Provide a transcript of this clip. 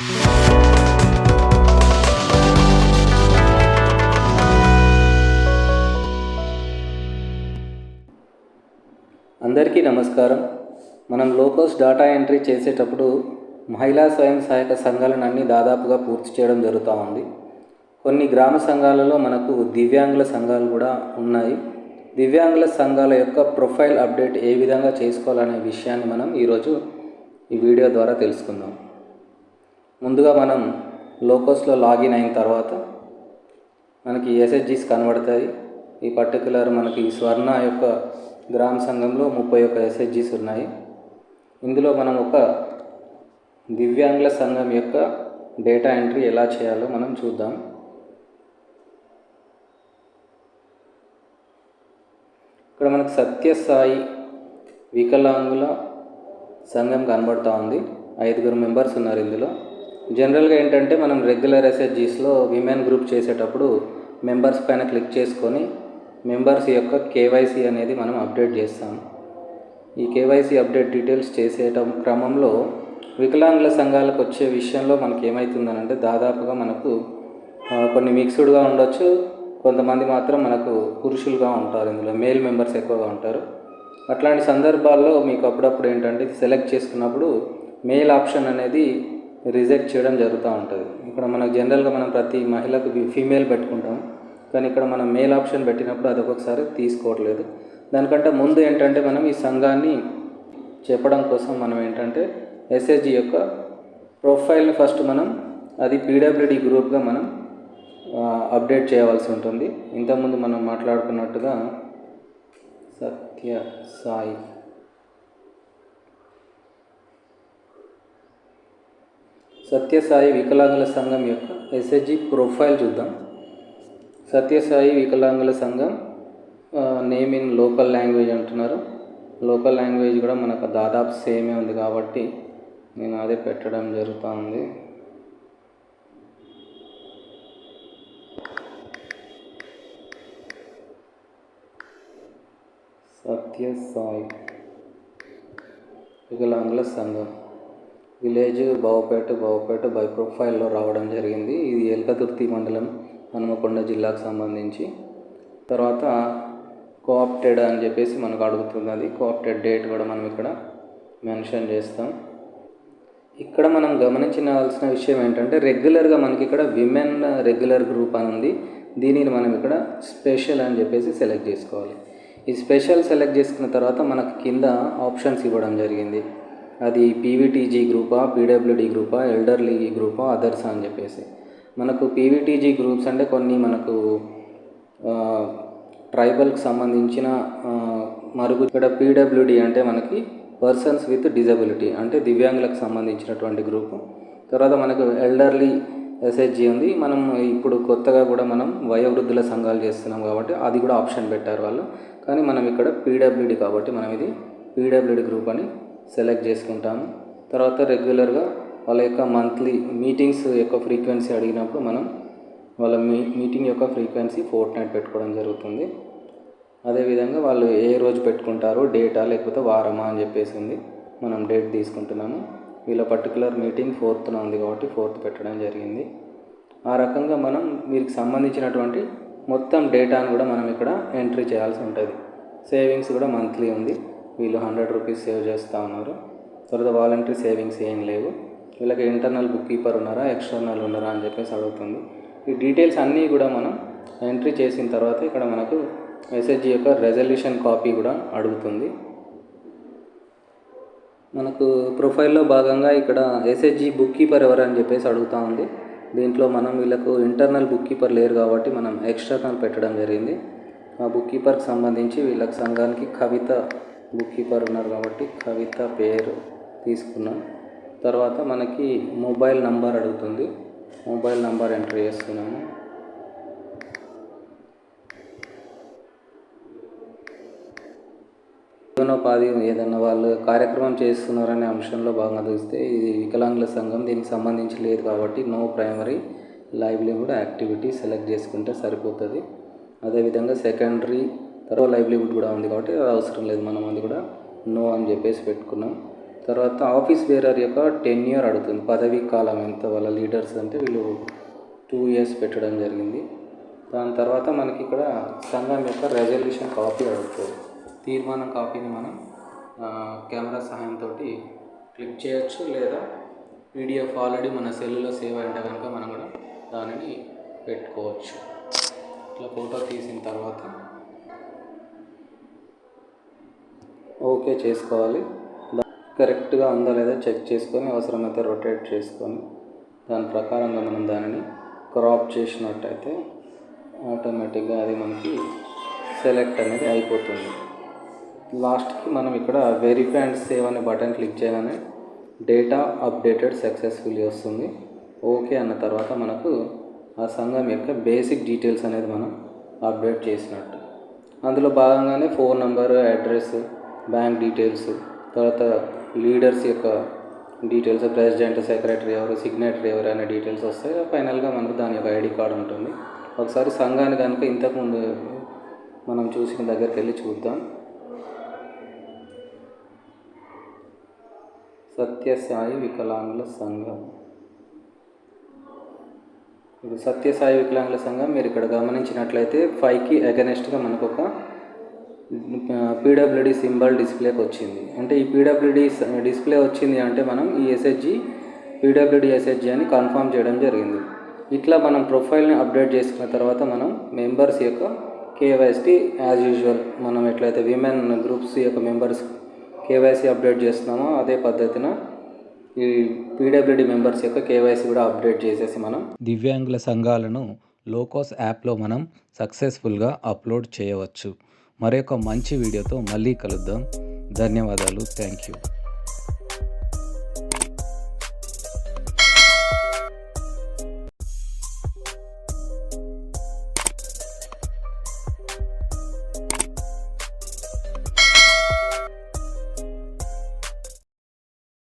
అందరికీ నమస్కారం. మనం లోకోస్ డేటా ఎంట్రీ చేసేటప్పుడు మహిళా స్వయం సహాయక సంఘాలను అన్ని దాదాపుగా పూర్తి చేయడం జరుగుతూ ఉంది. కొన్ని గ్రామ సంఘాలలో మనకు దివ్యాంగుల సంఘాలు కూడా ఉన్నాయి. దివ్యాంగుల సంఘాల యొక్క ప్రొఫైల్ అప్డేట్ ఏ విధంగా చేసుకోవాలనే విషయాన్ని మనం ఈరోజు ఈ వీడియో ద్వారా తెలుసుకుందాం. ముందుగా మనం లోకోస్లో లాగిన్ అయిన తర్వాత మనకి ఎస్హెచ్జీస్ కనబడతాయి. ఈ పర్టికులర్ మనకి స్వర్ణ యొక్క గ్రామ సంఘంలో ముప్పై ఒక్క ఎస్హెచ్జీస్ ఉన్నాయి. ఇందులో మనం ఒక దివ్యాంగుల సంఘం యొక్క డేటా ఎంట్రీ ఎలా చేయాలో మనం చూద్దాం. ఇక్కడ మనకు సత్యసాయి వికలాంగుల సంఘం కనబడుతూ ఉంది. ఐదుగురు మెంబర్స్ ఉన్నారు ఇందులో. జనరల్గా ఏంటంటే మనం రెగ్యులర్ ఎస్హెచ్జీస్లో విమెన్ గ్రూప్ చేసేటప్పుడు మెంబర్స్ పైన క్లిక్ చేసుకొని మెంబర్స్ యొక్క కేవైసీ అనేది మనం అప్డేట్ చేస్తాం. ఈ కేవైసీ అప్డేట్ డీటెయిల్స్ చేసేట క్రమంలో వికలాంగుల సంఘాలకు వచ్చే విషయంలో మనకి ఏమవుతుందనంటే దాదాపుగా మనకు కొన్ని మిక్స్డ్గా ఉండొచ్చు. కొంతమంది మాత్రం మనకు పురుషులుగా ఉంటారు ఇందులో మేల్ మెంబర్స్ ఎక్కువగా ఉంటారు. అట్లాంటి సందర్భాల్లో మీకు అప్పుడప్పుడు ఏంటంటే సెలెక్ట్ చేసుకున్నప్పుడు మేల్ ఆప్షన్ అనేది రిజెక్ట్ చేయడం జరుగుతూ ఉంటుంది. ఇక్కడ మనకు జనరల్గా మనం ప్రతి మహిళకు ఫీమేల్ పెట్టుకుంటాం. కానీ ఇక్కడ మనం మేల్ ఆప్షన్ పెట్టినప్పుడు అది ఒక్కొక్కసారి తీసుకోవట్లేదు. దానికంటే ముందు ఏంటంటే మనం ఈ సంఘాన్ని చెప్పడం కోసం మనం ఏంటంటే ఎస్ఎస్జి యొక్క ప్రొఫైల్ని ఫస్ట్ మనం అది పీడబ్ల్యూడి గ్రూప్గా మనం అప్డేట్ చేయవలసి ఉంటుంది. ఇంతకుముందు మనం మాట్లాడుకున్నట్టుగా సత్య సాయి సత్యసాయి వికలాంగుల సంఘం యొక్క ఎస్హెచ్జి ప్రొఫైల్ చూద్దాం. సత్యసాయి వికలాంగుల సంఘం నేమ్ ఇన్ లోకల్ లాంగ్వేజ్ అంటున్నారు. లోకల్ లాంగ్వేజ్ కూడా మనకు దాదాపు సేమే ఉంది కాబట్టి నేను అదే పెట్టడం జరుగుతూ ఉంది సత్యసాయి వికలాంగుల సంఘం. విలేజ్ బావుపేట బావుపేట బై ప్రొఫైల్లో రావడం జరిగింది. ఇది ఎల్కతుర్తి మండలం హనుమకొండ జిల్లాకు సంబంధించి. తర్వాత కోఆప్టెడ్ అని చెప్పేసి మనకు అడుగుతుంది అది. కోఆప్టెడ్ డేట్ కూడా మనం ఇక్కడ మెన్షన్ చేస్తాం. ఇక్కడ మనం గమనించాల్సిన విషయం ఏంటంటే రెగ్యులర్గా మనకి ఇక్కడ విమెన్ రెగ్యులర్ గ్రూప్ అని ఉంది. దీనిని మనం ఇక్కడ స్పెషల్ అని చెప్పేసి సెలెక్ట్ చేసుకోవాలి. ఈ స్పెషల్ సెలెక్ట్ చేసుకున్న తర్వాత మనకు కింద ఆప్షన్స్ ఇవ్వడం జరిగింది. అది పీవీటీజీ గ్రూపా పీడబ్ల్యూడి గ్రూపా ఎల్డర్లీ గ్రూపా అదర్స్ అని చెప్పేసి. మనకు పీవీటీజీ గ్రూప్స్ అంటే కొన్ని మనకు ట్రైబల్కి సంబంధించిన మరుగు ఇక్కడ పీడబ్ల్యూడి అంటే మనకి పర్సన్స్ విత్ డిజబిలిటీ అంటే దివ్యాంగులకు సంబంధించినటువంటి గ్రూపు. తర్వాత మనకు ఎల్డర్లీ ఎస్హెచ్జి ఉంది. మనం ఇప్పుడు కొత్తగా కూడా మనం వయోవృద్ధుల సంఘాలు చేస్తున్నాం కాబట్టి అది కూడా ఆప్షన్ పెట్టారు వాళ్ళు. కానీ మనం ఇక్కడ పీడబ్ల్యూడి కాబట్టి మనం ఇది పీడబ్ల్యూడి గ్రూప్ అని సెలెక్ట్ చేసుకుంటాము. తర్వాత రెగ్యులర్గా వాళ్ళ యొక్క మంత్లీ మీటింగ్స్ యొక్క ఫ్రీక్వెన్సీ అడిగినప్పుడు మనం వాళ్ళ మీ మీటింగ్ యొక్క ఫ్రీక్వెన్సీ ఫోర్త్ నైట్ పెట్టుకోవడం జరుగుతుంది. అదేవిధంగా వాళ్ళు ఏ రోజు పెట్టుకుంటారో డేటా లేకపోతే వారమా అని చెప్పేసి ఉంది మనం డేట్ తీసుకుంటున్నాము. వీళ్ళ పర్టికులర్ మీటింగ్ ఫోర్త్న ఉంది కాబట్టి ఫోర్త్ పెట్టడం జరిగింది. ఆ రకంగా మనం వీరికి సంబంధించినటువంటి మొత్తం డేటాను కూడా మనం ఇక్కడ ఎంట్రీ చేయాల్సి ఉంటుంది. సేవింగ్స్ కూడా మంత్లీ ఉంది. వీళ్ళు హండ్రెడ్ రూపీస్ సేవ్ చేస్తూ ఉన్నారు. తర్వాత వాలంటరీ సేవింగ్స్ ఏం లేవు. వీళ్ళకి ఇంటర్నల్ బుక్ కీపర్ ఉన్నారా ఎక్స్టర్నల్ ఉన్నారా అని చెప్పేసి అడుగుతుంది. ఈ డీటెయిల్స్ అన్నీ కూడా మనం ఎంట్రీ చేసిన తర్వాత ఇక్కడ మనకు మెసేజ్ యొక్క రెజల్యూషన్ కాపీ కూడా అడుగుతుంది. మనకు ప్రొఫైల్లో భాగంగా ఇక్కడ ఎస్హెచ్జి బుక్ కీపర్ ఎవరని చెప్పేసి అడుగుతూ ఉంది. దీంట్లో మనం వీళ్ళకు ఇంటర్నల్ బుక్ కీపర్ లేరు కాబట్టి మనం ఎక్స్టర్నల్ పెట్టడం జరిగింది. ఆ బుక్ కీపర్కి సంబంధించి వీళ్ళకి సంఘానికి కవిత బుక్ కీపర్ ఉన్నారు కాబట్టి కవిత పేరు తీసుకున్నాం. తర్వాత మనకి మొబైల్ నంబర్ అడుగుతుంది. మొబైల్ నంబర్ ఎంటర్ చేస్తున్నాము. జీవనోపాధి ఏదైనా వాళ్ళు కార్యక్రమం చేస్తున్నారనే అంశంలో భాగంగా చూస్తే ఇది వికలాంగుల సంఘం దీనికి సంబంధించి లేదు కాబట్టి no primary livelihood activity select చేసుకుంటే సరిపోతుంది. అదేవిధంగా సెకండరీ తర్వాత లైవ్లీహుడ్ కూడా ఉంది కాబట్టి అది అవసరం లేదు మనం అది కూడా నో అని చెప్పేసి పెట్టుకున్నాం. తర్వాత ఆఫీస్ బేరర్ యొక్క టెన్ ఇయర్ అడుగుతుంది. పదవీ కాలం ఎంత? వాళ్ళ లీడర్స్ అంటే వీళ్ళు టూ ఇయర్స్ పెట్టడం జరిగింది. దాని తర్వాత మనకి ఇక్కడ సంఘం యొక్క రెజల్యూషన్ కాపీ అడుగుతుంది. తీర్మానం కాపీని మనం కెమెరా సహాయంతో క్లిక్ చేయొచ్చు లేదా పీడిఎఫ్ ఆల్రెడీ మన సెల్లో సేవ్ అంటే కనుక మనం కూడా దానిని పెట్టుకోవచ్చు. ఇట్లా ఫోటో తీసిన తర్వాత ఓకే చేసుకోవాలి. కరెక్ట్గా ఉందో లేదా చెక్ చేసుకొని అవసరమైతే రొటేట్ చేసుకొని దాని ప్రకారంగా మనం దానిని క్రాప్ చేసినట్టయితే ఆటోమేటిక్గా అది మనకి సెలెక్ట్ అనేది అయిపోతుంది. లాస్ట్కి మనం ఇక్కడ వెరిఫై అండ్ సేవ్ అనే బటన్ క్లిక్ చేయగానే డేటా అప్డేటెడ్ సక్సెస్ఫుల్లీ వస్తుంది. ఓకే అన్న తర్వాత మనకు ఆ సంఘం యొక్క బేసిక్ డీటెయిల్స్ అనేది మనం అప్డేట్ చేసినట్టు. అందులో భాగంగానే phone number address bank details తర్వాత లీడర్స్ యొక్క డీటెయిల్స్ ప్రెసిడెంట్ సెక్రటరీ ఎవరు సిగ్నేటరీ ఎవరు అనే డీటెయిల్స్ వస్తాయి. ఫైనల్గా మనకు దాని యొక్క ఐడి కార్డు ఉంటుంది. ఒకసారి సంఘాన్ని కనుక ఇంతకుముందు మనం చూసిన దగ్గరికి వెళ్ళి చూద్దాం. సత్యసాయి వికలాంగుల సంఘం. ఇది సత్యసాయి వికలాంగుల సంఘం. మీరు ఇక్కడ గమనించినట్లయితే ఫైవ్కి అగనెస్ట్గా మనకు ఒక పీడబ్ల్యూడి సింబల్ డిస్ప్లేకి వచ్చింది. అంటే ఈ పీడబ్ల్యూడి డిస్ప్లే వచ్చింది అంటే మనం ఈ ఎస్హెచ్జి పీడబ్ల్యూడి ఎస్హెచ్జి అని కన్ఫర్మ్ చేయడం జరిగింది. ఇట్లా మనం ప్రొఫైల్ని అప్డేట్ చేసుకున్న తర్వాత మనం మెంబర్స్ యొక్క కేవైసీ యాజ్ యూజువల్ మనం ఎట్లయితే విమెన్ గ్రూప్స్ యొక్క మెంబర్స్ కేవైసీ అప్డేట్ చేస్తున్నామో అదే పద్ధతిన ఈ పీడబ్ల్యూడి మెంబర్స్ యొక్క కేవైసీ కూడా అప్డేట్ చేసేసి మనం దివ్యాంగుల సంఘాలను లోకోస్ యాప్లో మనం సక్సెస్ఫుల్గా అప్లోడ్ చేయవచ్చు. మరొక మంచి వీడియోతో మళ్ళీ కలుద్దాం. ధన్యవాదాలు. Thank you.